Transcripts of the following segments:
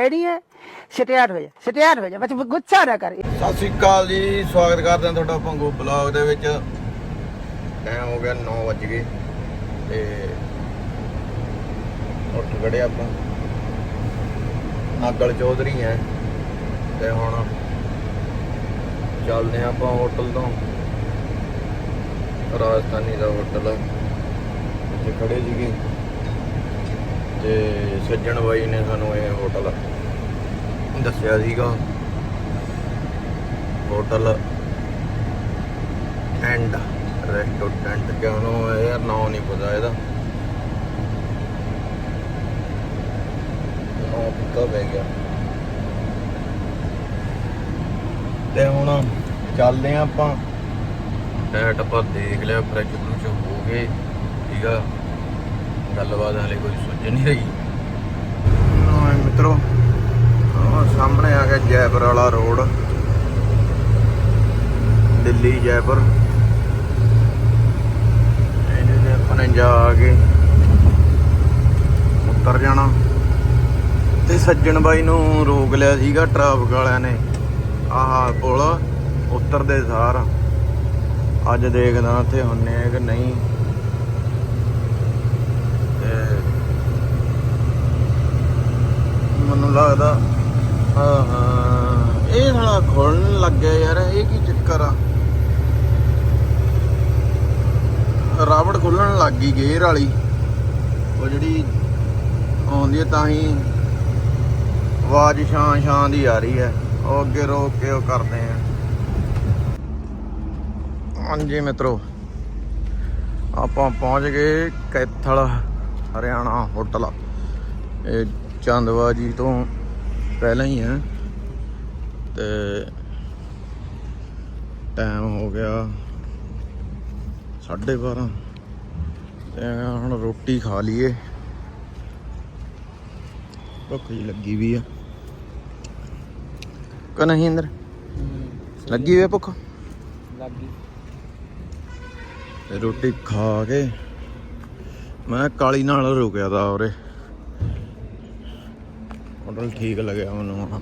Ready ਹੈ? ਸਟਿਆਰ ਹੋ ਜਾ ਸਟਿਆਰ ਹੋ ਜਾ ਬਸ ਗੁੱਸਾ ਨਾ ਕਰ। ਸਤਿ ਸ੍ਰੀ ਅਕਾਲ ਜੀ, ਸਵਾਗਤ ਕਰਦੇ ਹਾਂ ਤੁਹਾਡਾ ਭੰਗੂ ਬਲੌਗ ਦੇ ਵਿੱਚ। ਟਾਈਮ ਹੋ ਗਿਆ 9 ਵਜ ਗਏ ਤੇ ਉੱਠ ਗੜੇ ਆਪਾਂ। ਨਾਗਲ ਚੌਧਰੀ ਹੈ ਤੇ ਹੁਣ ਚੱਲਦੇ ਹਾਂ ਆਪਾਂ ਹੋਟਲ ਤੋਂ। ਰਾਜਸਥਾਨੀ ਦਾ ਹੋਟਲ। ਆ ਖੜੇ ਸੀਗੇ। ਤੇ ਸੱਜਣ ਬਾਈ ਨੇ ਸਾਨੂੰ ਇਹ ਹੋਟਲ ਦੱਸਿਆ ਸੀਗਾ। ਹੋਟਲ ਐਂਡ, ਰੈਸਟੋਰੈਂਟ ਕਿਉਂ ਨੂੰ ਯਾਰ ਨਾਂ ਨਹੀਂ ਪਤਾ ਇਹਦਾ। ਨਾਂ ਪਿੱਕਾ ਪੈ ਗਿਆ। ਤੇ ਹੁਣ ਚੱਲਦੇ ਆ ਆਪਾਂ। ਟੈਟ ਆਪਾਂ ਦੇਖ ਲਿਆ ਫ੍ਰਿਜ ਫਰੂਜ ਹੋ ਗਏ, ਠੀਕ ਆ। ਗੱਲਬਾਤ ਹਲੇ ਕੋਈ ਸੁੱਝ ਨਹੀਂ ਰਹੀ ਹਾਂ ਮਿੱਤਰੋ, ਆਹ ਸਾਹਮਣੇ ਆ ਗਿਆ ਜੈਪੁਰ ਵਾਲਾ ਰੋਡ। ਦਿੱਲੀ, ਜੈਪੁਰ। ਇਹਨੇ ਤੇ ਆਪਾਂ ਨੇ ਜਾ ਕੇ ਉੱਤਰ ਜਾਣਾ। ਤੇ ਸੱਜਣ ਬਾਈ ਨੂੰ ਰੋਕ ਲਿਆ ਸੀਗਾ ਟ੍ਰੈਫਿਕ ਵਾਲਿਆਂ ਨੇ। ਆਹ ਪੁਲ ਉਤਰਦੇ ਸਾਰ। ਅੱਜ ਦੇਖਦਾ ਇੱਥੇ ਹੁੰਨੇ ਆ ਕਿ ਨਹੀਂ ਤੇ ਮੈਨੂੰ ਲੱਗਦਾ। ਹਾਂ ਹਾਂ। ਇਹ ਸਾਲਾ ਖੋਲਣ ਲੱਗਿਆ ਯਾਰ, ਇਹ ਕੀ ਚੱਕਰ ਆ? ਰਾਵੜ ਖੁੱਲਣ ਲੱਗ ਗਈ ਗੇਅਰ ਵਾਲੀ। ਉਹ ਜਿਹੜੀ ਆਉਂਦੀ ਹੈ ਤਾਂ ਹੀ ਆਵਾਜ਼ ਛਾਂ ਛਾਂ ਦੀ ਆ ਰਹੀ ਹੈ। ਉਹ ਅੱਗੇ ਰੋਕ ਕੇ ਉਹ ਕਰਦੇ ਆ। ਹਾਂਜੀ ਮਿੱਤਰੋ, ਆਪਾਂ ਪਹੁੰਚ ਗਏ ਕੈਥਲ ਹਰਿਆਣਾ ਹੋਟਲ। ਇਹ ਚੰਦਵਾਜੀ ਤੋਂ ਪਹਿਲਾਂ ਹੀ ਹੈ। ਤੇ ਟਾਈਮ ਹੋ ਗਿਆ 12:30 ਤੇ ਹੁਣ ਰੋਟੀ ਖਾ ਲਈਏ। ਭੁੱਖ ਜੀ ਲੱਗੀ ਵੀ ਆ। ਕਿ ਨਹੀਂ ਅੰਦਰ? ਲੱਗੀ ਵੇ ਭੁੱਖ? ਲੱਗੀ। ਰੋਟੀ ਖਾ ਕੇ ਮੈਂ ਕਾਲੀ ਨਾਲ ਰੁਕਿਆ ਤਾ ਉਰੇ। ਹੋਟਲ ਠੀਕ ਲੱਗਿਆ ਮੈਨੂੰ ਹੁਣ।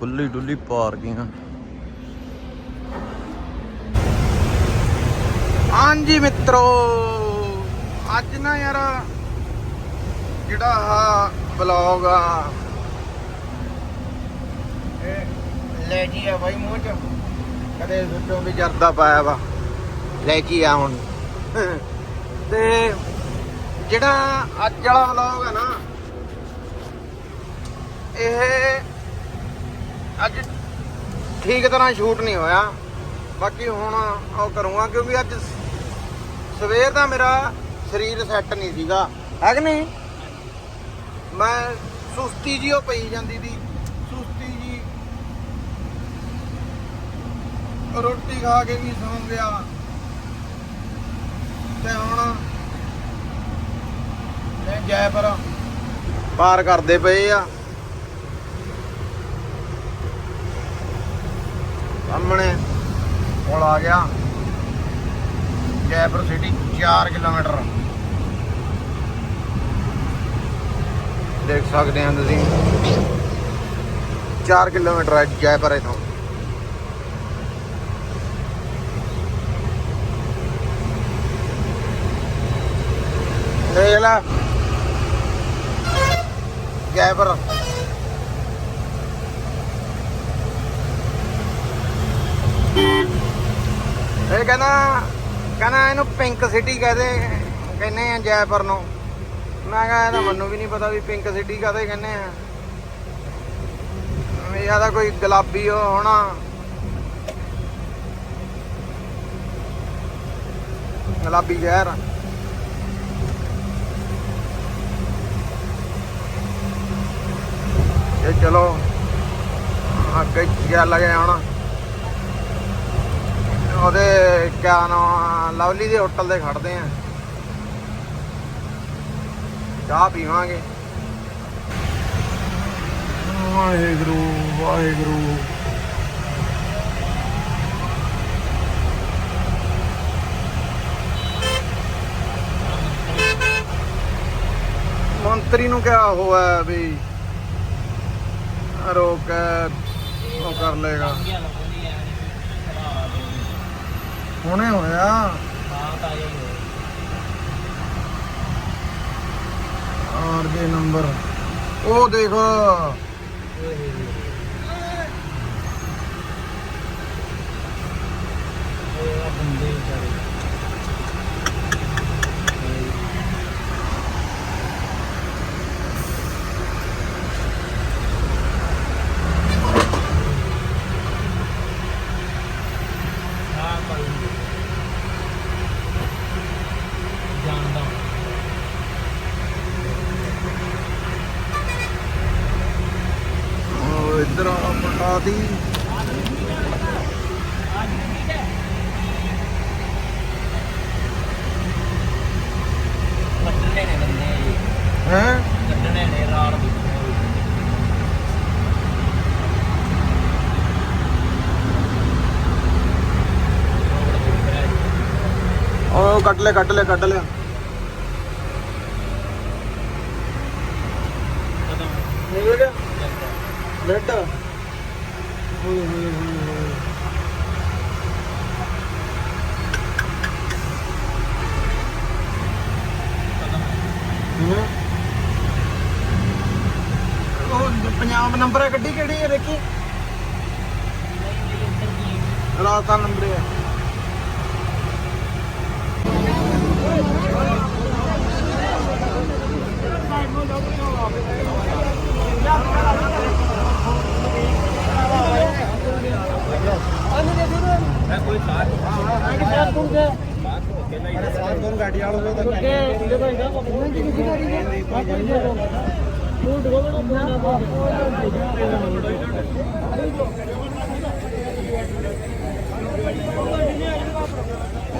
ਖੁੱਲੀ ਡੁੱਲੀ ਪਾਰਕਿੰਗ। ਹਾਂਜੀ ਮਿੱਤਰੋ, ਅੱਜ ਨਾ ਯਾਰ ਜਿਹੜਾ ਆ ਬਲੌਗ ਆ, ਇਹ ਲੈ ਜੀ ਆ ਬਾਈ ਮੂੰਹ ਚ। ਕਦੇ ਸੋਚੋ ਵੀ ਜਰਦਾ ਪਾਇਆ ਵਾ। ਲੈ ਕੇ ਆ ਹੁਣ। ਤੇ ਜਿਹੜਾ ਅੱਜ ਵਾਲਾ ਵਲੌਗ ਆ ਨਾ ਇਹ ਅੱਜ ਠੀਕ ਤਰ੍ਹਾਂ ਸ਼ੂਟ ਨਹੀਂ ਹੋਇਆ। ਬਾਕੀ ਹੁਣ ਉਹ ਕਰੂੰਗਾ ਕਿਉਂਕਿ ਅੱਜ ਸਵੇਰ ਦਾ ਮੇਰਾ ਸਰੀਰ ਸੈੱਟ ਨਹੀਂ ਸੀਗਾ। ਹੈ ਕਿ ਨਹੀਂ? ਮੈਂ ਸੁਸਤੀ ਜੀ ਉਹ ਪਈ ਜਾਂਦੀ ਦੀ ਸੁਸਤੀ ਜੀ ਰੋਟੀ ਖਾ ਕੇ ਵੀ ਸੌਂ ਗਿਆ। ਤੇ ਹੁਣ ਜੈਪੁਰ ਪਾਰ ਕਰਦੇ ਪਏ ਆ। ਸਾਹਮਣੇ ਪੁਲ ਆ ਗਿਆ। Jaipur city 4 kilometre. ਦੇਖ ਸਕਦੇ ਹੋ ਤੁਸੀਂ। 4 ਕਿਲੋਮੀਟਰ ਹੈ ਜੈਪੁਰ ਇਥੋਂ। ਦੇਖ ਲੈ। ਜੈਪੁਰ। ਇਹ ਕਹਿੰਦਾ ਕਹਿੰਦਾ ਇਹਨੂੰ ਪਿੰਕ ਸਿਟੀ ਕਹਦੇ, ਕਹਿੰਦੇ ਆ ਜੈਪੁਰ ਨੂੰ। ਮੈਂ ਕਿਹਾ ਇਹਦਾ ਮੈਨੂੰ ਵੀ ਨਹੀਂ ਪਤਾ ਵੀ ਪਿੰਕ ਸਿਟੀ ਕਹਦੇ ਕਹਿੰਦੇ ਆ। ਵੀ ਇਹਦਾ ਕੋਈ ਗੁਲਾਬੀ ਉਹ ਹੋਣਾ। ਗੁਲਾਬੀ ਜ਼ਹਿਰ। ਇਹ ਚਲੋ, ਅੱਗੇ ਚੱਲ ਗਏ ਹੁਣ। ਉਹਦੇ ਕਿਆ ਨਾਮ ਲਵਲੀ ਦੇ ਹੋਟਲ ਦੇ ਖੜਦੇ ਆ। ਚਾਹ ਪੀਵਾਂਗੇ। ਵਾਹਿਗੁਰੂ ਵਾਹਿਗੁਰੂ। ਮੰਤਰੀ ਨੂੰ ਕਿਹਾ ਹੋਇਆ ਵੀ ਰੋਕ ਉਹ ਕਰ ਲੇਗਾ ਹੁਣੇ ਹੋਇਆ। ਆਰ ਜੇ ਨੰਬਰ। ਉਹ ਦੇਖੋ। ਉਹ ਇੱਧਰ ਆ ਪਟਾਤੀ ਹੈ? ਉਹ ਕੱਟ ਲੈ ਕੱਟ ਲੈ ਕੱਟ ਲਿਆ ਨਿਕਲ ਗਿਆ ਬਲੱਡ ਹੋਏ ਹੋਏ ਹੋਏ ਹੋਏ ਹੂੰ ਉਹ ਪੰਜਾਬ ਨੰਬਰ ਹੈ ਗੱਡੀ ਕਿਹੜੀ ਹੈ ਦੇਖੀ ਰਾਜਸਥਾਨ ਨੰਬਰ ਹੈ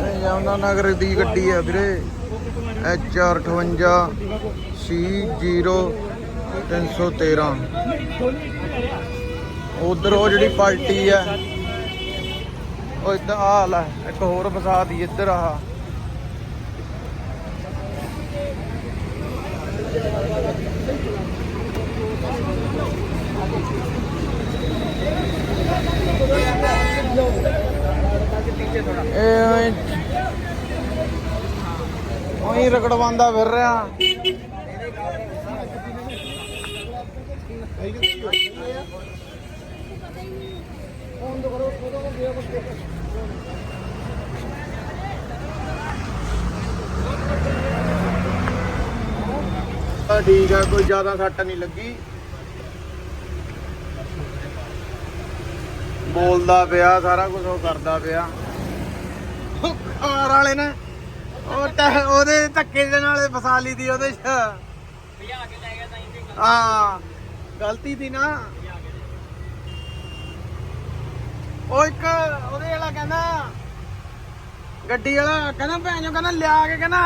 ਇਹ ਜਾਂਦਾ ਨਗਰ ਦੀ ਗੱਡੀ ਹੈ ਵੀਰੇ। ਐਚ ਆਰ 58 ਸੀ 0 313 ਉਧਰ ਉਹ ਜਿਹੜੀ ਪਾਰਟੀ ਹੈ ਉਹ ਇਦਾਂ ਆ ਲੈ, ਇੱਕ ਹੋਰ ਫਸਾ ਦੀ ਇੱਧਰ ਆ ਇਹ ਉਹੀ ਰਗੜਵਾਉਂਦਾ, ਫਿਰ ਰਿਹਾ। ਠੀਕ ਆ, ਕੋਈ ਜ਼ਿਆਦਾ ਸੱਟ ਨਹੀਂ ਲੱਗੀ। ਬੋਲਦਾ ਪਿਆ, ਸਾਰਾ ਕੁਝ ਉਹ ਕਰਦਾ ਪਿਆ। ਉਹ ਕਾਰ ਵਾਲੇ ਨੇ ਉਹ ਟੈ- ਉਹਦੇ ਧੱਕੇ ਦੇ ਨਾਲ ਫਸਾ ਲਈ ਦੀ ਉਹਦੇ ਚ। ਹਾਂ ਗਲਤੀ ਦੀ ਨਾ। ਉਹ ਇੱਕ ਉਹਦੇ ਵਾਲਾ ਕਹਿੰਦਾ ਗੱਡੀ ਵਾਲਾ ਕਹਿੰਦਾ ਭੈਣ ਚੋ ਕਹਿੰਦਾ ਲਿਆ ਕੇ ਕਹਿੰਦਾ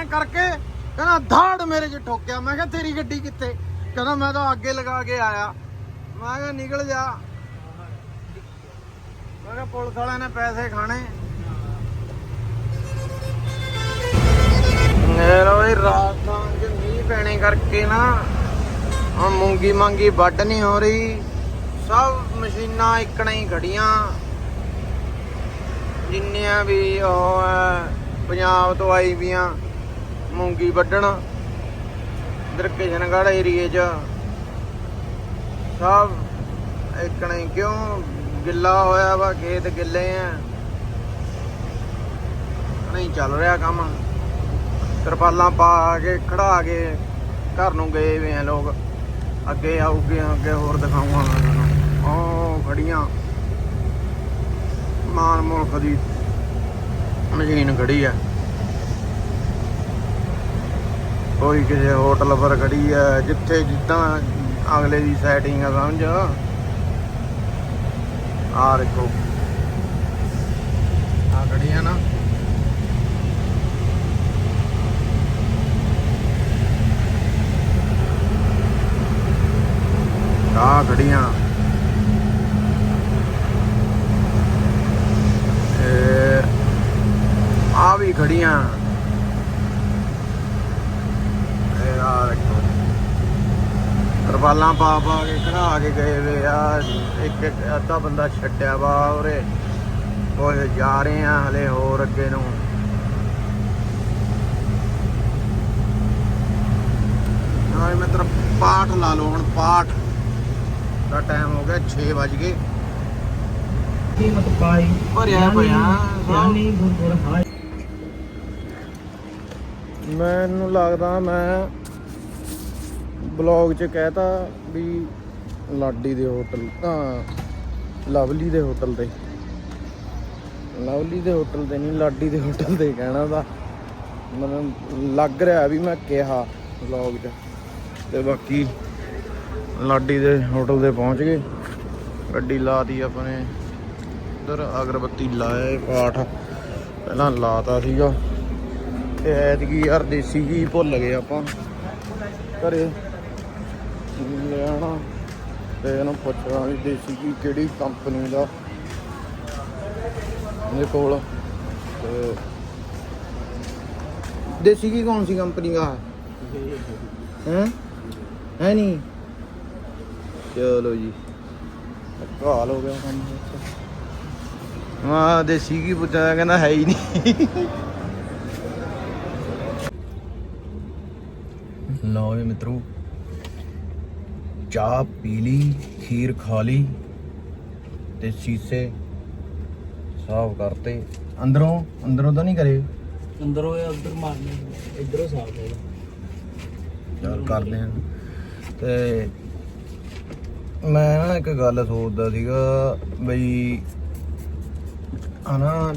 ਐ ਕਰਕੇ ਕਹਿੰਦਾ ਧਾੜ ਮੇਰੇ 'ਚ ਠੋਕਿਆ। ਮੈਂ ਕਿਹਾ ਤੇਰੀ ਗੱਡੀ ਕਿੱਥੇ? ਕਹਿੰਦਾ ਮੈਂ ਤਾਂ ਅੱਗੇ ਲਗਾ ਕੇ ਆਇਆ। ਮੈਂ ਕਿਹਾ ਨਿਕਲ ਜਾ। ਮੈਂ ਕਿਹਾ ਪੁਲਿਸ ਵਾਲਿਆਂ ਨੇ ਪੈਸੇ ਖਾਣੇ। ਮੇਰਾ ਵੀ ਰਾਜਸਥਾਨ ਚ ਮੀਂਹ ਪੈਣੇ ਕਰਕੇ ਨਾ ਆ ਮੂੰਗੀ ਮੰਗੀ ਵੱਢ ਨਹੀਂ ਹੋ ਰਹੀ। ਸਭ ਮਸ਼ੀਨਾਂ ਇਕਣਾ ਹੀ ਖੜੀਆਂ। ਜਿੰਨੀਆਂ ਵੀ ਉਹ ਹੈ ਪੰਜਾਬ ਤੋਂ ਆਈ ਵੀਆਂ ਮੂੰਗੀ ਵੱਢਣ, ਇਧਰ ਕਿਸ਼ਨਗੜ੍ਹ ਏਰੀਏ 'ਚ। ਸਭ ਇਕਣਾ ਹੀ, ਕਿਉਂ ਗਿੱਲਾ ਹੋਇਆ ਵਾ, ਖੇਤ ਗਿੱਲੇ ਆ ਨਹੀਂ ਚੱਲ ਰਿਹਾ ਕੰਮ। ਤਰਪਾਲਾਂ ਪਾ ਕੇ, ਖੜਾ ਕੇ ਘਰ ਨੂੰ ਗਏ ਵੇ ਆ ਲੋਕ। ਅੱਗੇ ਆਉਗੇ ਅੱਗੇ ਹੋਰ ਦਿਖਾਉਂਗਾ ਤੁਹਾਨੂੰ ਉਹ ਖੜੀਆਂ। ਮਾਨ ਮੁਲਕ ਦੀ ਮਸ਼ੀਨ ਖੜੀ ਆ। ਕੋਈ ਕਿਸੇ ਹੋਟਲ ਪਰ ਖੜੀ ਆ, ਜਿੱਥੇ ਜਿੱਦਾਂ ਅਗਲੇ ਦੀ ਸੈਟਿੰਗ ਆ, ਸਮਝ? ਆ ਦੇਖੋ। ਆ ਖੜੀਆਂ ਨਾ। ਆ ਖੜੀਆਂ। ਇਹ ਆ ਵੀ ਖੜੀਆਂ। ਇਹ ਆ ਦੇਖੋ। ਤਰਪਾਲਾਂ ਪਾ ਪਾ ਕੇ ਕਢਾ ਕੇ ਗਏ ਵੇ ਆ। ਇੱਕ ਇੱਕ ਅੱਧਾ ਬੰਦਾ ਛੱਡਿਆ ਵਾ ਉਰੇ। ਉਹ ਜਾ ਰਹੇ ਆ ਹਲੇ ਹੋਰ ਅੱਗੇ ਨੂੰ। ਹਾਂ ਮਿੱਤਰ ਪਾਠ ਲਾ ਲਓ ਹੁਣ, ਪਾਠ। ਦਾ ਟਾਈਮ ਹੋ ਗਿਆ 6 ਵਜ ਗਏ। ਕੀਮਤ ਪਾਈ ਭਰਿਆ ਪਿਆ। ਯਾਨੀ ਹਾਈ ਮੈਨੂੰ ਲੱਗਦਾ ਮੈਂ ਬਲੌਗ 'ਚ ਕਹਿਤਾ ਵੀ ਲਾਡੀ ਦੇ ਹੋਟਲ ਤਾਂ ਲਵਲੀ ਦੇ ਹੋਟਲ ਤੇ। ਲਵਲੀ ਦੇ ਹੋਟਲ ਤੇ ਨਹੀਂ ਲਾਡੀ ਦੇ ਹੋਟਲ ਤੇ ਕਹਿਣਾ ਦਾ ਮੈਨੂੰ ਲੱਗ ਰਿਹਾ ਵੀ ਮੈਂ ਕਿਹਾ ਬਲੌਗ 'ਚ। ਤੇ ਬਾਕੀ ਲਾਡੀ ਦੇ ਹੋਟਲ ਤੇ ਪਹੁੰਚ ਗਏ। ਗੱਡੀ ਲਾਤੀ ਆਪਣੇ। ਉਧਰ ਅਗਰਬੱਤੀ ਲਾਏ ਪਾਠ। ਪਹਿਲਾਂ ਲਾਤਾ ਸੀਗਾ। ਤੇ ਐਤਕੀ ਯਾਰ ਦੇਸੀ ਘੀ ਭੁੱਲ ਗਏ ਆਪਾਂ। ਘਰੇ। ਲਿਆਣਾ ਤੇ ਇਹਨੂੰ ਪੁੱਛਣਾ ਵੀ ਦੇਸੀ ਘੀ ਕਿਹੜੀ ਕੰਪਨੀ ਦਾ। ਇਹਦੇ ਕੋਲ। ਤੇ ਦੇਸੀ ਘੀ ਕੌਣ ਸੀ ਕੰਪਨੀ ਦਾ? ਹੈ? ਹੈ ਨਹੀਂ? ਚਲੋ ਜੀ। ਕਾਲ ਹੋ ਗਿਆ ਕੰਮ ਹਾਂ ਦੇਸੀ ਘੀ ਪੁੱਛਿਆ ਕਹਿੰਦਾ ਹੈ ਹੀ ਨਹੀਂ। ਲਓ ਵੀ ਮਿੱਤਰੋ ਚਾਹ ਪੀ ਲਈ ਖੀਰ ਖਾ ਲਈ ਤੇ ਸੀਸੇ ਸਾਫ਼ ਕਰਤੇ। ਅੰਦਰੋਂ ਅੰਦਰੋਂ ਤਾਂ ਨਹੀਂ ਕਰੇ? ਅੰਦਰੋਂ ਇਹ ਉਧਰ ਮਾਰਨੇ ਇਧਰੋਂ ਸਾਫ਼ ਹੋਗਾ ਚੱਲ ਕਰਦੇ ਹਾਂ ਤੇ ਮੈਂ ਨਾ ਇੱਕ ਗੱਲ ਸੋਚਦਾ ਸੀਗਾ ਬਈ ਹਨਾ,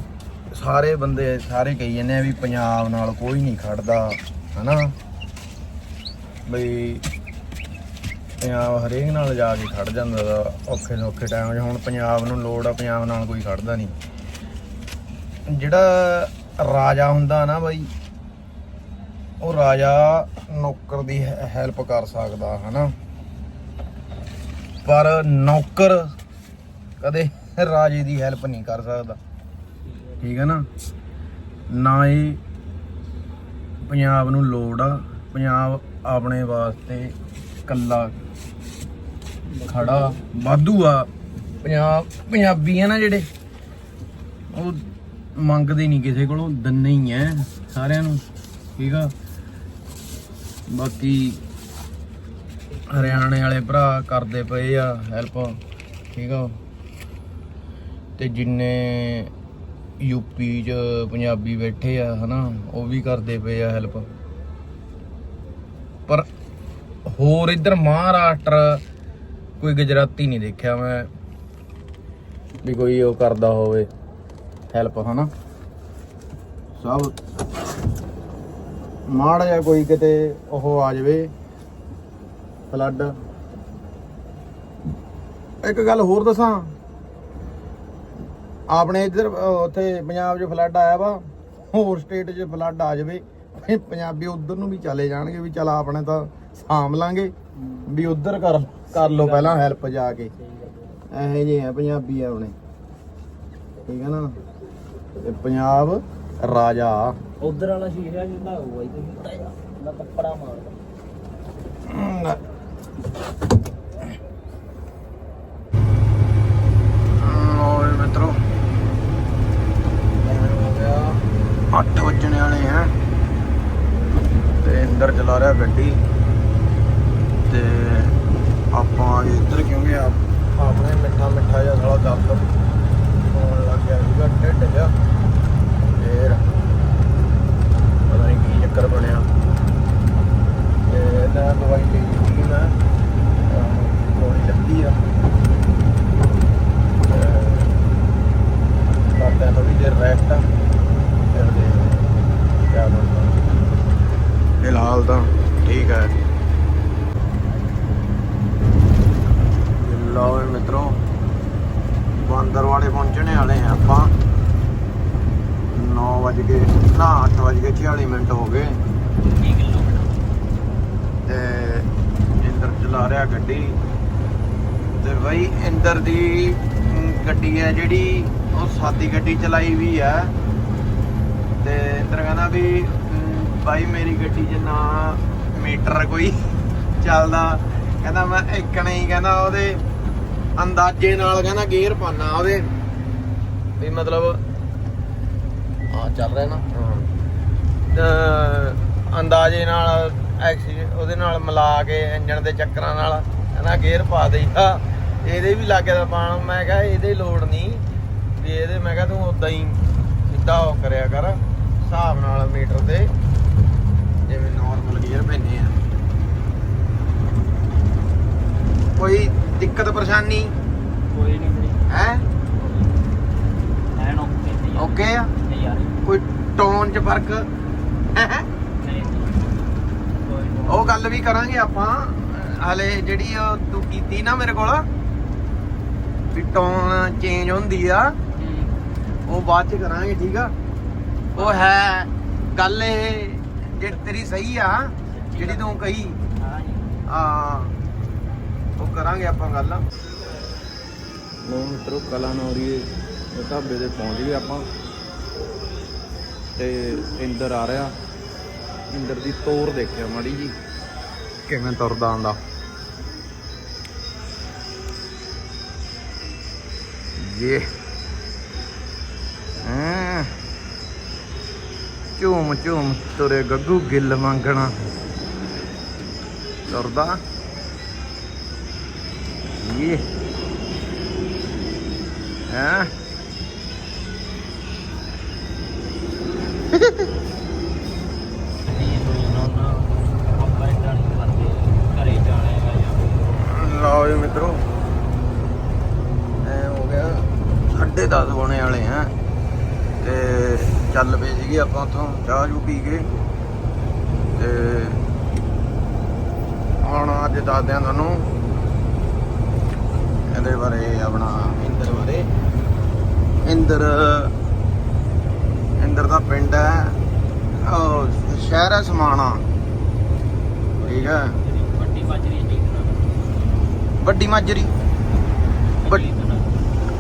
ਸਾਰੇ ਬੰਦੇ ਸਾਰੇ ਕਹੀ ਜਾਂਦੇ ਆ ਵੀ ਪੰਜਾਬ ਨਾਲ ਕੋਈ ਨਹੀਂ ਖੜਦਾ, ਹਨਾ। ਬਈ ਪੰਜਾਬ ਹਰੇਕ ਨਾਲ ਜਾ ਕੇ ਖੜ ਜਾਂਦਾ ਦਾ ਔਖੇ ਸੌਖੇ ਟਾਈਮ 'ਚ। ਹੁਣ ਪੰਜਾਬ ਨੂੰ ਲੋੜ ਆ, ਪੰਜਾਬ ਨਾਲ ਕੋਈ ਖੜਦਾ ਨਹੀਂ। ਜਿਹੜਾ ਰਾਜਾ ਹੁੰਦਾ ਨਾ ਬਈ, ਉਹ ਰਾਜਾ ਨੌਕਰ ਦੀ ਹੈਲਪ ਕਰ ਸਕਦਾ, ਹਨਾ। ਪਰ ਨੌਕਰ ਕਦੇ ਰਾਜੇ ਦੀ ਹੈਲਪ ਨਹੀਂ ਕਰ ਸਕਦਾ। ਠੀਕ ਹੈ ਨਾ? ਨਾ ਹੀ ਪੰਜਾਬ ਨੂੰ ਲੋੜ ਆ। ਪੰਜਾਬ ਆਪਣੇ ਵਾਸਤੇ ਕੱਲਾ ਖੜਾ ਵਾਧੂ ਆ। ਪੰਜਾਬ, ਪੰਜਾਬੀ ਆ ਨਾ ਜਿਹੜੇ, ਉਹ ਮੰਗਦੇ ਨਹੀਂ ਕਿਸੇ ਕੋਲੋਂ ਦੰਨੇ ਹੀ ਐ ਸਾਰਿਆਂ ਨੂੰ। ਠੀਕ ਆ? ਬਾਕੀ ਹਰਿਆਣੇ ਵਾਲੇ ਭਰਾ ਕਰਦੇ ਪਏ ਆ ਹੈਲਪ ਠੀਕ ਆ ਤੇ ਜਿੰਨੇ ਯੂਪੀ ਚ ਪੰਜਾਬੀ ਬੈਠੇ ਆ, ਹਨਾ, ਉਹ ਵੀ ਕਰਦੇ ਪਏ ਆ ਹੈਲਪ ਪਰ ਹੋਰ ਇੱਧਰ ਮਹਾਰਾਸ਼ਟਰ ਕੋਈ ਗੁਜਰਾਤੀ ਨਹੀਂ ਦੇਖਿਆ ਮੈਂ, ਵੀ ਕੋਈ ਉਹ ਕਰਦਾ ਹੋਵੇ ਹੈਲਪ ਹਨਾ। ਸਭ ਮਾੜਾ ਜਿਹਾ ਕੋਈ ਕਿਤੇ ਉਹ ਆ ਜਾਵੇ। ਫਲੱਡ। ਇੱਕ ਗੱਲ ਹੋਰ ਦੱਸਾਂ। ਆਪਣੇ ਇੱਧਰ ਉੱਥੇ ਪੰਜਾਬ 'ਚ ਫਲੱਡ ਆਇਆ ਵਾ ਹੋਰ ਸਟੇਟ 'ਚ ਫਲੱਡ ਆ ਜਾਵੇ ਪੰਜਾਬੀ ਉਧਰ ਨੂੰ ਵੀ ਚਲੇ ਜਾਣਗੇ ਵੀ ਚਲ ਆਪਣੇ ਤਾਂ ਸਾਂਭ ਲਾਂਗੇ ਵੀ ਉਧਰ ਕਰ ਕਰ ਲਓ ਪਹਿਲਾਂ ਹੈਲਪ ਜਾ ਕੇ। ਇਹੋ ਜਿਹੇ ਆ ਪੰਜਾਬੀ ਆਪਣੇ। ਠੀਕ ਹੈ ਨਾ? ਤੇ ਪੰਜਾਬ ਰਾਜਾ। ਉਧਰ ਵਾਲਾ ਸ਼ੀਸ਼ਾ ਜਿੰਦਾ ਹੋਊਗਾ ਇਹ ਤੇ ਕੱਪੜਾ ਮਾਰਦਾ। 8 ਵਜਣੇ ਵਾਲੇ ਆ। ਤੇ ਅੰਦਰ ਚਲਾ ਰਿਹਾ ਗੱਡੀ। ਤੇ ਆਪਾਂ ਆ ਗਏ? ਇੱਧਰ ਕਿਉਂਕਿ ਆਪਣੇ ਮਿੱਠਾ ਮਿੱਠਾ ਜਿਹਾ ਸਾਲਾ ਦਰਦ ਹੋਣ ਲੱਗ ਗਿਆ ਸੀਗਾ, ਢਿੱਡ ਜਿਹਾ। ਫੇਰ ਪਤਾ ਨਹੀਂ ਕੀ ਚੱਕਰ ਬਣਿਆ। ਤੇ ਇਹਦਾ ਦਵਾਈ ਲਈ ਸੀ ਮੈਂ ਅਹ ਗੋਲੀ ਲੱਗੀ ਆ ਕਰਦੇ ਆ ਥੋੜੀ ਦੇਰ ਰੈਸਟ ਫਿਰ ਦੇ ਕਿਆ ਬਣਦਾ ਫਿਲਹਾਲ ਤਾਂ ਠੀਕ ਹੈ ਲਓ ਵੀ ਮਿੱਤਰੋ ਬਾਂਦਰਵਾੜੇ ਪਹੁੰਚਣੇ ਵਾਲੇ ਆ ਆਪਾਂ 9 ਵਜ ਕੇ ਨਾ 8 ਵਜ ਕੇ 40 ਮਿੰਟ ਹੋ ਗਏ 20 ਕਿਲੋਮੀਟਰ ਤੇ ਇੰਦਰ ਚਲਾ ਰਿਹਾ ਗੱਡੀ ਤੇ ਬਈ ਇੰਦਰ ਦੀ ਗੱਡੀ ਹੈ ਜਿਹੜੀ ਉਹ ਸਾਦੀ ਗੱਡੀ ਚਲਾਈ ਵੀ ਆ। ਤੇ ਇੰਦਰ ਕਹਿੰਦਾ ਵੀ ਬਾਈ ਮੇਰੀ ਗੱਡੀ 'ਚ ਨਾ ਮੀਟਰ ਕੋਈ ਚੱਲਦਾ। ਕਹਿੰਦਾ ਮੈਂ ਇੱਕ ਨਹੀਂ ਕਹਿੰਦਾ ਉਹਦੇ ਅੰਦਾਜ਼ੇ ਨਾਲ ਕਹਿੰਦਾ ਗੇਅਰ ਪਾਣਾ ਉਹਦੇ। ਵੀ ਮਤਲਬ ਆ ਚੱਲ ਰਿਹਾ ਨਾ। ਅੰਦਾਜ਼ੇ ਨਾਲ ਐਕਸੀ ਉਹਦੇ ਨਾਲ ਮਿਲਾ ਕੇ ਇੰਜਣ ਦੇ ਚੱਕਰਾਂ ਨਾਲ ਕਹਿੰਦਾ ਗੇਅਰ ਪਾ ਦੇਈਦਾ ਇਹਦੇ ਵੀ ਲੱਗੇ ਦਾ ਪਾਣ ਮੈਂ ਕਿਹਾ ਇਹਦੇ ਲੋੜ ਨਹੀਂ ਵੀ ਇਹਦੇ ਮੈਂ ਕਿਹਾ ਤੂੰ ਉਦਾਂ ਹੀ ਸਿੱਧਾ ਉਹ ਕਰਿਆ ਕਰ ਹਿਸਾਬ ਨਾਲ ਮੀਟਰ ਤੇ। ਜਿਵੇਂ ਨਾਰਮਲ ਗੇਅਰ ਪੈਨੇ ਆ। ਕੋਈ ਦਿੱਕਤ ਪਰੇਸ਼ਾਨੀ? ਕੋਈ ਨਹੀਂ ਬੜੀ। ਹੈ? ਐਨ ਓਕੇ ਓਕੇ ਆ? ਨਹੀਂ ਯਾਰ। ਕੋਈ ਟੋਨ ਚ ਫ਼ਰਕ। ਉਹ ਗੱਲ ਵੀ ਕਰਾਂਗੇ ਆਪਾਂ। ਹਲੇ ਜਿਹੜੀ ਤੂੰ ਕੀਤੀ ਨਾ ਮੇਰੇ ਕੋਲ ਵੀ ਟੋਨ ਚੇਂਜ ਹੁੰਦੀ ਆ। ਉਹ ਬਾਅਦ ਚ ਕਰਾਂਗੇ ਠੀਕ ਆ? ਉਹ ਹੈ ਗੱਲ ਇਹ ਜਿਹੜੀ ਤੇਰੀ ਸਹੀ ਆ ਜਿਹੜੀ ਤੂੰ ਕਹੀ। ਆ ਉਹ ਕਰਾਂਗੇ ਆਪਾਂ ਗੱਲ। ਲੋ ਮਿੱਤਰੋ ਕਲਾ ਨੌਰੀਏ ਦੇ ਢਾਬੇ ਤੇ ਪਹੁੰਚ ਗਏ ਆਪਾਂ। ਤੇ ਇੰਦਰ ਆ ਰਿਹਾ। ਇੰਦਰ ਦੀ ਤੋਰ ਦੇਖਿਆ ਮਾੜੀ ਜੀ। ਕਿਵੇਂ ਤੁਰਦਾ ਆਂਦਾ ਇਹ ਹਾਂ। ਝੂਮ ਝੂਮ ਤੁਰੇ ਗੱਗੂ ਗਿੱਲ ਮੰਗਣਾ ਤੁਰਦਾ। ਇਹ ਹਾਂ। 10:30 ਹੋਣੇ ਵਾਲੇ ਆ। ਤੇ ਚੱਲ ਪਏ ਸੀਗੇ ਆਪਾਂ ਉੱਥੋਂ ਚਾਹ ਜੂ ਪੀ ਕੇ। ਤੇ ਹੁਣ ਅੱਜ ਦੱਸਦੇ ਆ ਤੁਹਾਨੂੰ ਇਹਦੇ ਬਾਰੇ ਆਪਣਾ ਇੰਦਰ ਬਾਰੇ। ਇੰਦਰ ਇੰਦਰ ਦਾ ਪਿੰਡ ਹੈ। ਉਹ ਸ਼ਹਿਰ ਹੈ ਸਮਾਣਾ। ਠੀਕ ਹੈ। ਵੱਡੀ ਮਾਜਰੀ ਵੱਡੀ ਮਾਜਰੀ।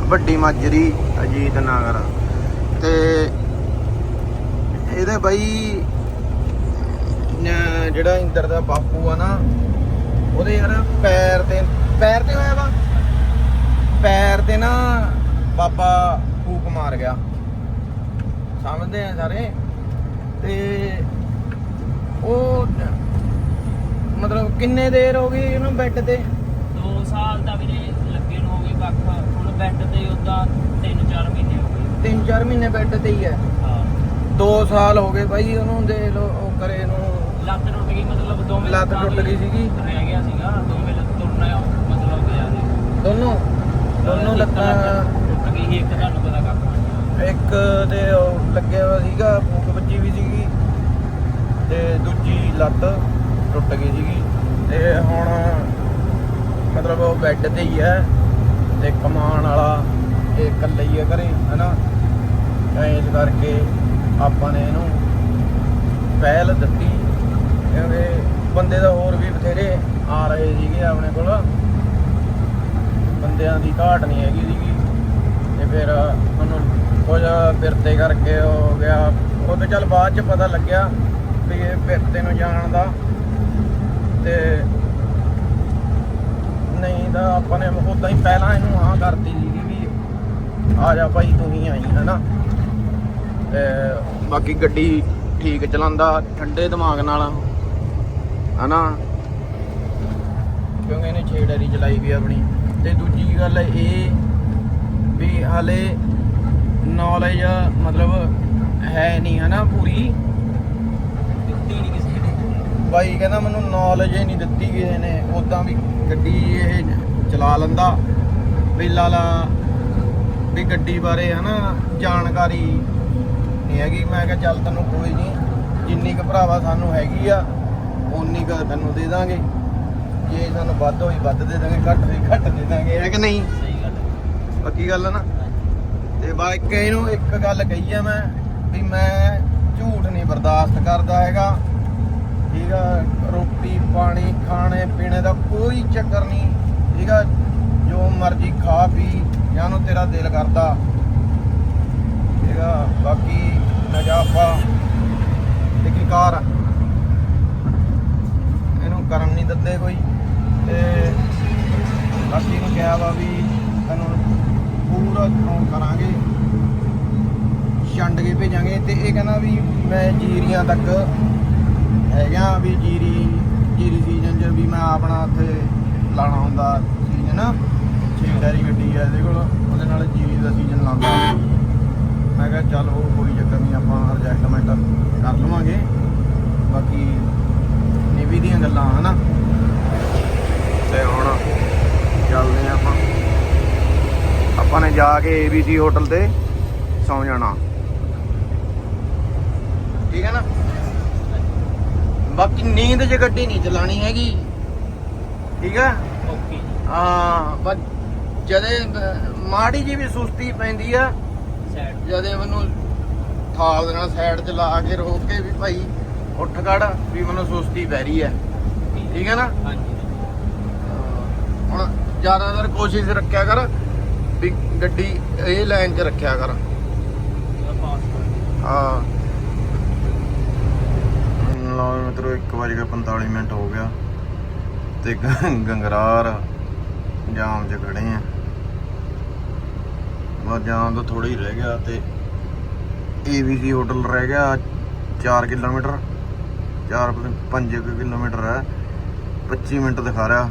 ਵੱਡੀ ਮਾਜਰੀ ਅਜੀਤ ਨਗਰ। ਤੇ ਇਹਦੇ ਬਾਈ ਜਿਹੜਾ ਇੰਦਰ ਦਾ ਬਾਪੂ ਆ ਨਾ, ਉਹਦੇ ਯਾਰ ਪੈਰ ਤੇ ਪੈਰ ਤੇ ਹੋਇਆ ਵਾ। ਪੈਰ ਤੇ ਨਾ ਬਾਬਾ ਫੂਕ ਮਾਰ ਗਿਆ। ਸਮਝਦੇ ਆ ਸਾਰੇ? ਤੇ ਉਹ, ਮਤਲਬ ਕਿੰਨੇ ਦੇਰ ਹੋ ਗਈ ਇਹਨੂੰ ਬੈੱਡ ਤੇ? 2 ਸਾਲ ਦਾ ਵੀਰੇ, ਲੱਗੇ ਨੂੰ ਹੋ ਗਏ ਵੱਖ। ਬੈੱਡ ਤੇ ਉਦਾਂ 3-4 ਮਹੀਨੇ ਹੋ ਗਏ। ਤਿੰਨ ਚਾਰ ਮਹੀਨੇ ਬੈੱਡ ਤੇ ਹੀ ਹੈ। ਹਾਂ। 2 ਸਾਲ ਹੋ ਗਏ ਬਾਈ ਉਹਨੂੰ ਦੇ ਲੋ ਉਹ ਕਰੇ ਨੂੰ। ਲੱਤ ਟੁੱਟ ਗਈ ਮਤਲਬ ਦੋਵੇਂ ਲੱਤ ਟੁੱਟ ਗਈ ਸੀਗੀ। ਰਹਿ ਗਿਆ ਸੀਗਾ ਦੋਵੇਂ ਲੱਤ ਤੁਰਨਾ ਮਤਲਬ ਗਿਆ ਸੀ ਦੋਨੋਂ? ਦੋਨੋਂ ਲੱਤਾਂ ਟੁੱਟ ਗਈ ਸੀ, ਇੱਕ ਤੁਹਾਨੂੰ ਪਤਾ ਕੱਖ ਇੱਕ ਤੇ ਉਹ ਲੱਗਿਆ ਹੋਇਆ ਸੀਗਾ ਫੂਕ ਵੱਜੀ ਵੀ ਸੀਗੀ। ਤੇ ਦੂਜੀ ਲੱਤ ਟੁੱਟ ਗਈ ਸੀਗੀ। ਤੇ ਹੁਣ ਮਤਲਬ ਉਹ ਬੈੱਡ ਤੇ ਹੀ ਹੈ। ਤੇ ਕਮਾਨ ਵਾਲਾ ਇਹ ਇਕੱਲਾ ਹੀ ਹੈ ਘਰੇ, ਹਨਾ? ਤਾਂ ਇਸ ਕਰਕੇ ਆਪਾਂ ਨੇ ਇਹਨੂੰ ਪਹਿਲ ਦਿੱਤੀ। ਕਿਉਂਕਿ ਬੰਦੇ ਦਾ ਹੋਰ ਵੀ ਬਥੇਰੇ ਆ ਰਹੇ ਸੀਗੇ ਆਪਣੇ ਕੋਲ। ਬੰਦਿਆਂ ਦੀ ਘਾਟ ਨਹੀਂ ਹੈਗੀ ਸੀਗੀ। ਤੇ ਫਿਰ ਉਹਨੂੰ ਕੁਝ ਫਿਰਤੇ ਕਰਕੇ ਹੋ ਗਿਆ। ਉਹ ਤੇ ਚੱਲ ਬਾਅਦ ਚ ਪਤਾ ਲੱਗਿਆ ਵੀ ਇਹ ਫਿਰਤੇ ਨੂੰ ਜਾਣ ਦਾ ਤੇ ਨਹੀਂ ਤਾਂ ਆਪਾਂ ਨੇ ਉਦਾਂ ਹੀ ਪਹਿਲਾਂ ਇਹਨੂੰ ਹਾਂ ਕਰਤੀ ਸੀਗੀ ਵੀ ਆ ਜਾ ਭਾਈ ਤੂੰ ਹੀ ਆਈ, ਹਨਾ? ਤੇ ਬਾਕੀ ਗੱਡੀ ਠੀਕ ਚਲਾਉਂਦਾ, ਠੰਡੇ ਦਿਮਾਗ ਨਾਲ, ਹਨਾ? ਕਿਉਂਕਿ ਇਹਨੇ ਛੇੜਰੀ ਚਲਾਈ ਵੀ ਆਪਣੀ। ਤੇ ਦੂਜੀ ਗੱਲ ਇਹ ਵੀ ਹਲੇ ਨੌਲੇਜ ਮਤਲਬ ਹੈ ਨਹੀਂ, ਹਨਾ, ਪੂਰੀ। ਬਾਈ ਕਹਿੰਦਾ ਮੈਨੂੰ ਨੌਲੇਜ ਹੀ ਨਹੀਂ ਦਿੱਤੀ ਕਿਸੇ ਨੇ ਉਦਾਂ ਵੀ ਗੱਡੀ ਇਹ ਚਲਾ ਲੈਂਦਾ। ਵੀ ਲਾਲਾ ਵੀ ਗੱਡੀ ਬਾਰੇ ਹਨਾ ਜਾਣਕਾਰੀ ਨਹੀਂ ਹੈਗੀ। ਮੈਂ ਕਿਹਾ ਚੱਲ ਤੈਨੂੰ ਕੋਈ ਨਹੀਂ ਜਿੰਨੀ ਕੁ ਭਰਾਵਾ ਸਾਨੂੰ ਹੈਗੀ ਆ ਉਨੀ ਕੁ ਤੈਨੂੰ ਦੇ ਦਾਂਗੇ। ਜੇ ਸਾਨੂੰ ਵੱਧ ਹੋਈ ਵੱਧ ਦੇ ਦਾਂਗੇ ਘੱਟ ਹੋਈ ਘੱਟ ਦੇ ਦਾਂਗੇ ਹੈ ਕਿ ਨਹੀਂ? ਸਹੀ ਗੱਲ ਹੈ। ਪੱਕੀ ਗੱਲ ਆ ਨਾ? ਤੇ ਬਾਕੀ ਇਹਨੂੰ ਇੱਕ ਗੱਲ ਕਹੀ ਆ ਮੈਂ ਵੀ ਮੈਂ ਝੂਠ ਨਹੀਂ ਬਰਦਾਸ਼ਤ ਕਰਦਾ ਹੈਗਾ। ਠੀਕ ਆ, ਰੋਟੀ ਪਾਣੀ ਖਾਣੇ ਪੀਣੇ ਦਾ ਕੋਈ ਚੱਕਰ ਨਹੀਂ, ਠੀਕ ਆ, ਜੋ ਮਰਜ਼ੀ ਖਾ ਪੀ ਜਾਂ ਨੂੰ ਤੇਰਾ ਦਿਲ ਕਰਦਾ ਠੀਕ ਆ, ਬਾਕੀ ਨਜਾਬਾ ਤੇ ਕਾਰ ਆ। ਇਹਨੂੰ ਕਰਨ ਨਹੀਂ ਦਿੰਦੇ ਕੋਈ, ਤੇ ਬਾਕੀ ਨੂੰ ਕਿਹਾ ਵਾ ਵੀ ਤੈਨੂੰ ਪੂਰਾ ਫੋਨ ਕਰਾਂਗੇ ਛੰਡ ਕੇ ਭੇਜਾਂਗੇ, ਤੇ ਇਹ ਕਹਿੰਦਾ ਵੀ ਮੈਂ ਜੀਰੀਆਂ ਤੱਕ ਹੈਗਾ ਵੀ ਜੀਰੀ ਜੀਰੀ ਸੀਜ਼ਨ 'ਚ ਵੀ ਮੈਂ ਆਪਣਾ ਉੱਥੇ ਲਾਣਾ ਹੁੰਦਾ ਸੀਜ਼ਨ ਛੇ ਗੱਡੀ ਹੈ ਇਹਦੇ ਕੋਲ, ਉਹਦੇ ਨਾਲ ਜੀਰੀ ਦਾ ਸੀਜ਼ਨ ਲਾਉਂਦਾ ਮੈਂ ਕਿਹਾ ਚੱਲ ਉਹ ਕੋਈ ਚੱਕਰ ਨਹੀਂ, ਆਪਾਂ ਐਡਜਸਟਮੈਂਟ ਕਰ ਲਵਾਂਗੇ। ਬਾਕੀ ਨੇਵੀ ਦੀਆਂ ਗੱਲਾਂ ਹਨਾ ਤੇ ਹੁਣ ਚੱਲਦੇ ਹਾਂ ਆਪਾਂ। ਆਪਾਂ ਨੇ ਜਾ ਕੇ ABC ਹੋਟਲ ਤੇ ਸੌਂ ਜਾਣਾ। ਠੀਕ ਹੈ ਨਾ? ਬਾਕੀ ਨੀਂਦ 'ਚ ਗੱਡੀ ਨਹੀਂ ਚਲਾਣੀ ਹੈਗੀ। ਠੀਕ ਹੈ ਓਕੇ ਜੀ। ਹਾਂ ਬਸ ਜਦੇ ਬ- ਮਾੜੀ ਜੀ ਵੀ ਸੁਸਤੀ ਪੈਂਦੀ ਆ ਸਾਈਡ ਜਦੇ ਮੈਨੂੰ ਥਾਲ ਦੇ ਨਾਲ ਸਾਈਡ 'ਚ ਲਾ ਕੇ ਰੋਕ ਕੇ ਵੀ ਭਾਈ ਉੱਠ ਖੜ ਵੀ ਮੈਨੂੰ ਸੁਸਤੀ ਪੈ ਰਹੀ ਹੈ ਠੀਕ ਹੈ ਨਾ? ਹਾਂਜੀ। ਹੁਣ ਜ਼ਿਆਦਾਤਰ ਕੋਸ਼ਿਸ਼ ਰੱਖਿਆ ਕਰ ਵੀ ਗੱਡੀ ਇਹ ਲਾਈਨ 'ਚ ਰੱਖਿਆ ਕਰ। ਹਾਂ। ਲਓ ਵੀ ਮਿੱਤਰੋ 1:45 ਮਿੰਟ ਹੋ ਗਿਆ। ਤੇ ਗੰਗਰਾਰ ਜਾਮ 'ਚ ਖੜੇ ਆ। ਬਸ ਜਾਮ ਤਾਂ ਥੋੜਾ ਹੀ ਰਹਿ ਗਿਆ ਤੇ ABC ਹੋਟਲ ਰਹਿ ਗਿਆ 4 ਕਿਲੋਮੀਟਰ। 4 5 ਕਿਲੋਮੀਟਰ ਹੈ। 25 ਮਿੰਟ ਦਿਖਾ ਰਿਹਾ।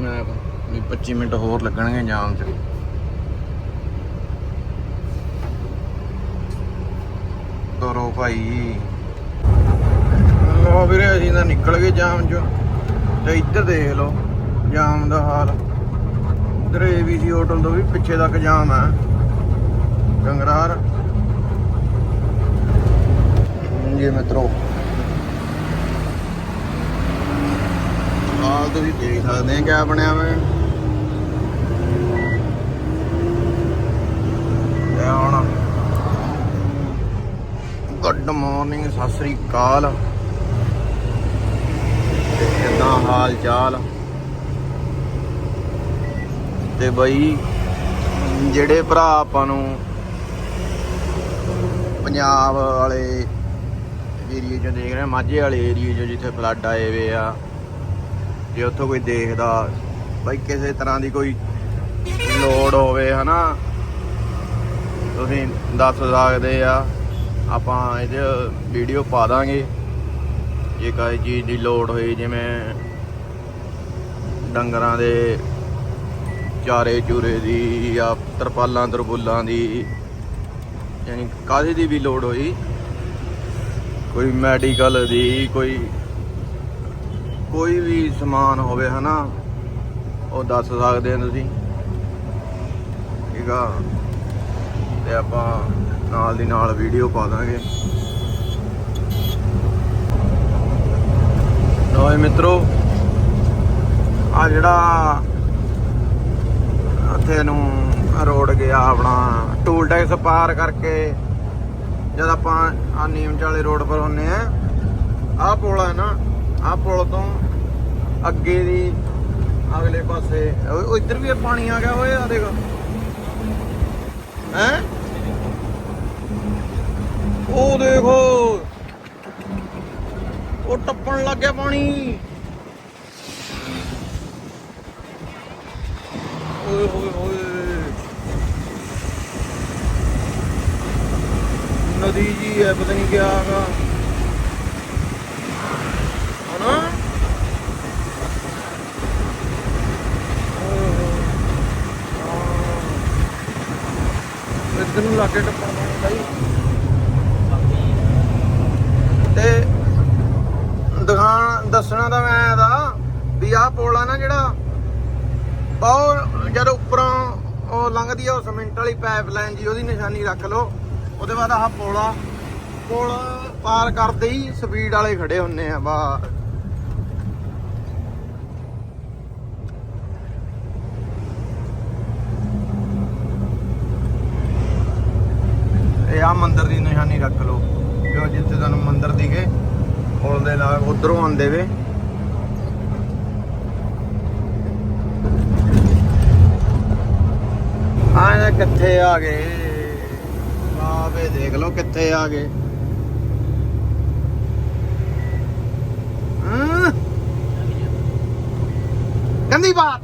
ਮੈਂ ਵੀ 25 ਮਿੰਟ ਹੋਰ ਲੱਗਣਗੇ ਜਾਮ 'ਚ। ਤੁਰੋ ਭਾਈ। ਲੋ ਵੀਰੇ, ਅਸੀਂ ਤਾਂ ਨਿਕਲ ਗਏ ਜਾਮ ਚੋਂ। ਤੇ ਇੱਧਰ ਦੇਖ ਲਓ, ਜਾਮ ਦਾ ਹਾਲ। ਇੱਧਰ ਏਬੀਸੀ ਹੋਟਲ ਤੋਂ ਵੀ ਪਿੱਛੇ ਤੱਕ ਜਾਮ ਹੈ ਗੰਗਰਾਰ ਜੀ ਮਿੱਤਰੋ। ਹਾਲ ਤੁਸੀਂ ਦੇਖ ਸਕਦੇ ਆ ਕਿਆ ਬਣਿਆ ਮੈਂ ਇਹ ਹੁਣ ਗੁੱਡ ਮਾਰਨਿੰਗ ਸਤਿ ਸ੍ਰੀ ਅਕਾਲ। ਤੇ ਹਾਲ ਚਾਲ ਤੇ ਬਈ, ਜਿਹੜੇ ਭਰਾ ਆਪਾਂ ਨੂੰ ਪੰਜਾਬ ਵਾਲੇ ਏਰੀਏ 'ਚ ਦੇਖ ਰਹੇ ਮਾਝੇ ਵਾਲੇ ਏਰੀਏ 'ਚ ਜਿੱਥੇ ਫਲੱਡ ਆਏ ਵੇ ਆ, ਜੇ ਉੱਥੋਂ ਕੋਈ ਦੇਖਦਾ, ਬਈ ਕਿਸੇ ਤਰ੍ਹਾਂ ਦੀ ਕੋਈ ਲੋੜ ਹੋਵੇ, ਹਨਾ? ਤੁਸੀਂ ਦੱਸ ਸਕਦੇ ਆ। ਆਪਾਂ ਇਹਦੇ ਵੀਡੀਓ ਪਾ ਦਾਂਗੇ। ਜੇ ਕੋਈ ਚੀਜ਼ ਦੀ ਲੋੜ ਹੋਈ, ਜਿਵੇਂ ਡੰਗਰਾਂ ਦੇ ਚਾਰੇ ਚੂਰੇ ਦੀ ਜਾਂ ਤਰਪਾਲਾਂ, ਤਰਬੁੱਲਾਂ ਦੀ, ਯਾਨੀ ਕਾਹਦੇ ਦੀ ਵੀ ਲੋੜ ਹੋਈ, ਕੋਈ ਮੈਡੀਕਲ ਦੀ, ਕੋਈ ਕੋਈ ਵੀ ਸਮਾਨ ਹੋਵੇ, ਹਨਾ, ਉਹ ਦੱਸ ਸਕਦੇ ਆ ਤੁਸੀਂ। ਠੀਕ ਆ। ਤੇ ਆਪਾਂ ਨਾਲ ਦੀ ਨਾਲ ਵੀਡੀਓ ਪਾ ਦਾਂਗੇ। ਨੋਏ ਮਿੱਤਰੋ ਆ ਜਿਹੜਾ ਉੱਥੇ ਨੂੰ ਰੋਡ ਗਿਆ ਆਪਣਾ ਟੂਲ ਟੈਕਸ ਪਾਰ ਕਰਕੇ ਜਦ ਆਪਾਂ ਆ ਨੀਮਚ ਵਾਲੇ ਰੋਡ ਪਰ ਹੁੰਨੇ ਆ, ਆਹ ਪੁਲ ਹੈ ਨਾ, ਆਹ ਪੁਲ ਤੋਂ ਅੱਗੇ ਦੀ ਅਗਲੇ ਪਾਸੇ, ਉਹ ਇੱਧਰ ਵੀ ਪਾਣੀ ਆ ਗਿਆ ਓਏ ਆ ਦੇਖ। ਹੈ? ਉਹ ਦੇਖੋ। ਉਹ ਟੱਪਣ ਲੱਗ ਗਿਆ ਪਾਣੀ। ਓਏ, ਹੋਏ ਹੋਏ। ਨਦੀ ਜੀ ਹੈ, ਪਤਾ ਨਹੀਂ ਕਿਆ ਹੈਗਾ। ਹਨਾ? ਓਏ, ਹੋਏ। ਇੱਧਰ ਨੂੰ ਲਾਗੇ ਟੱਪਣ ਪਾਣੀ ਬਾਈ ਤੇ ਦਿਖਾਣ ਦੱਸਣਾ ਤਾਂ ਮੈਂ ਇਹਦਾ ਵੀ ਆਹ ਪੁਲ ਆ ਨਾ ਜਿਹੜਾ ਉਹ ਜਦ ਉੱਪਰੋਂ ਉਹ ਲੰਘਦੀ ਆ, ਉਹ ਸਿਮੈਂਟ ਵਾਲੀ ਪਾਈਪਲਾਈਨ ਜੀ ਉਹਦੀ ਨਿਸ਼ਾਨੀ ਰੱਖ ਲਓ। ਉਹਦੇ ਬਾਅਦ ਆਹ ਪੁਲ ਆ। ਪੁਲ ਪਾਰ ਕਰਦੇ ਹੀ ਸਪੀਡ ਵਾਲੇ ਖੜੇ ਹੁੰਨੇ ਆ ਬਾ ਇਹ ਆ ਮੰਦਿਰ ਦੀ ਨਿਸ਼ਾਨੀ ਰੱਖ ਲਓ। ਜੋ ਜਿੱਥੇ ਤੁਹਾਨੂੰ ਮੰਦਿਰ ਦਿਖੇ ਪੁਲ ਦੇ ਨਾਲ ਉਧਰੋਂ ਆਉਂਦੇ ਵੇ ਆ ਇਹ ਕਿੱਥੇ ਆ ਗਏ ਆਵੇ ਦੇਖ ਲਓ ਕਿੱਥੇ ਆ ਗਏ हाँ? गंदी बात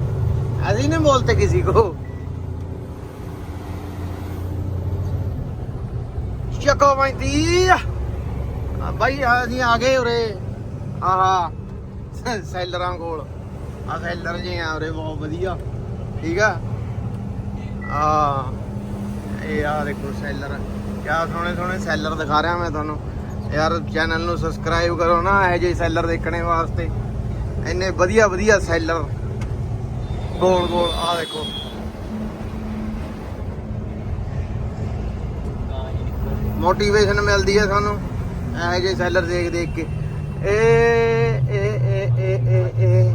ऐसे ही नहीं बोलते किसी को ਚੱਕੋ ਪੈਂਤੀ ਆ ਬਾਈ ਅਸੀਂ ਆ ਗਏ ਉਰੇ। ਆਹਾ ਸੈਲਰਾਂ ਕੋਲ। ਆ ਸੈਲਰ ਜੇ ਆ ਉਰੇ, ਬਹੁਤ ਵਧੀਆ। ਠੀਕ ਆ? ਆ ਇਹ ਆ ਦੇਖੋ ਸੈਲਰ। ਕਿਆ ਸੋਹਣੇ ਸੋਹਣੇ ਸੈਲਰ ਦਿਖਾ ਰਿਹਾ ਮੈਂ ਤੁਹਾਨੂੰ। ਯਾਰ ਚੈਨਲ ਨੂੰ ਸਬਸਕ੍ਰਾਈਬ ਕਰੋ ਨਾ, ਇਹੋ ਜਿਹੇ ਸੈਲਰ ਦੇਖਣੇ ਵਾਸਤੇ। ਇੰਨੇ ਵਧੀਆ ਵਧੀਆ ਸੈਲਰ। ਗੋਲ ਗੋਲ ਆ ਦੇਖੋ। ਮੋਟੀਵੇਸ਼ਨ ਮਿਲਦੀ ਹੈ ਸਾਨੂੰ ਇਹੋ ਜਿਹੇ ਸੈਲਰ ਦੇਖ ਦੇਖ ਕੇ। ਇਹ ਇਹ ਇਹ ਇਹ ਇਹ ਇਹ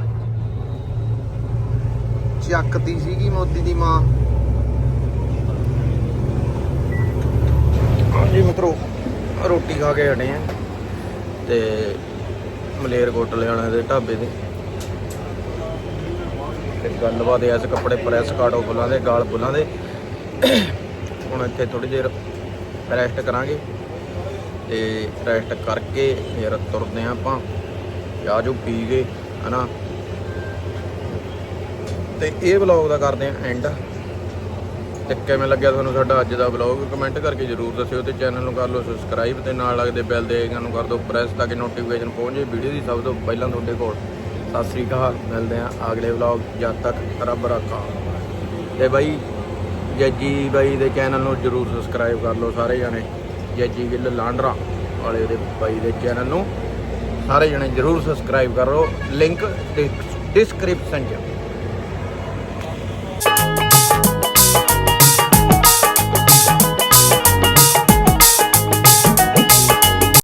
ਚੱਕਦੀ ਸੀਗੀ ਮੋਦੀ ਦੀ ਮਾਂ। ਹਾਂਜੀ ਮਿੱਤਰੋ, ਰੋਟੀ ਖਾ ਕੇ ਹਟੇ ਆ। ਤੇ ਮਲੇਰ ਕੋਟਲੇ ਵਾਲਿਆਂ ਦੇ ਢਾਬੇ ਦੇ ਤੇ ਗੱਲਬਾਤ ਐਸ ਕੱਪੜੇ ਪ੍ਰੈਸ ਕਾਟੋ ਫੁੱਲਾਂ ਦੇ, ਗਾਲ ਫੁੱਲਾਂ ਦੇ। ਹੁਣ ਇੱਥੇ ਥੋੜੀ ਦੇਰ ਰੈਸਟ ਕਰਾਂਗੇ। ਤੇ ਰੈਸਟ ਕਰਕੇ ਫਿਰ ਤੁਰਦੇ ਆਂ ਆਪਾਂ। ਚਾਹ ਜੋ ਪੀ ਕੇ, ਹਨਾ। ਤੇ ਇਹ ਵਲੌਗ ਦਾ ਕਰਦੇ ਆਂ ਐਂਡ ਤੇ ਕਿਵੇਂ ਲੱਗਿਆ ਤੁਹਾਨੂੰ ਸਾਡਾ ਅੱਜ ਦਾ ਵਲੌਗ ਕਮੈਂਟ ਕਰਕੇ ਜਰੂਰ ਦੱਸਿਓ ਤੇ ਚੈਨਲ ਨੂੰ ਕਰ ਲਓ ਸਬਸਕ੍ਰਾਈਬ ਤੇ ਨਾਲ ਲੱਗਦੇ ਬੈਲ ਦੇ ਆਈਕਨ ਨੂੰ ਕਰ ਦਿਓ। ਪ੍ਰੈਸ ਤਾਂ ਕਿ ਨੋਟੀਫਿਕੇਸ਼ਨ ਪਹੁੰਚੇ ਵੀਡੀਓ ਦੀ ਸਭ ਤੋਂ ਪਹਿਲਾਂ ਤੁਹਾਡੇ ਕੋਲ। ਸਤਿ ਸ੍ਰੀ ਅਕਾਲ, ਮਿਲਦੇ ਆਂ ਅਗਲੇ ਵਲੌਗ ਜਦ ਤੱਕ। ਰੱਬ ਰੱਖਾ ਤੇ ਬਾਈ ਜੱਜੀ ਬਾਈ ਦੇ ਚੈਨਲ ਨੂੰ ਜਰੂਰ ਸਬਸਕ੍ਰਾਈਬ ਕਰ ਲਓ ਸਾਰੇ ਜਾਣੇ। ਜੈਜੀ ਗਿੱਲ ਲਾਂਡਰਾ ਵਾਲੇ ਦੇ ਬਾਈ ਦੇ ਚੈਨਲ ਨੂੰ। ਸਾਰੇ ਜਣੇ ਜਰੂਰ ਸਬਸਕ੍ਰਾਈਬ ਕਰੋ। ਲਿੰਕ ਡਿਸਕ੍ਰਿਪਸ਼ਨ 'ਚ।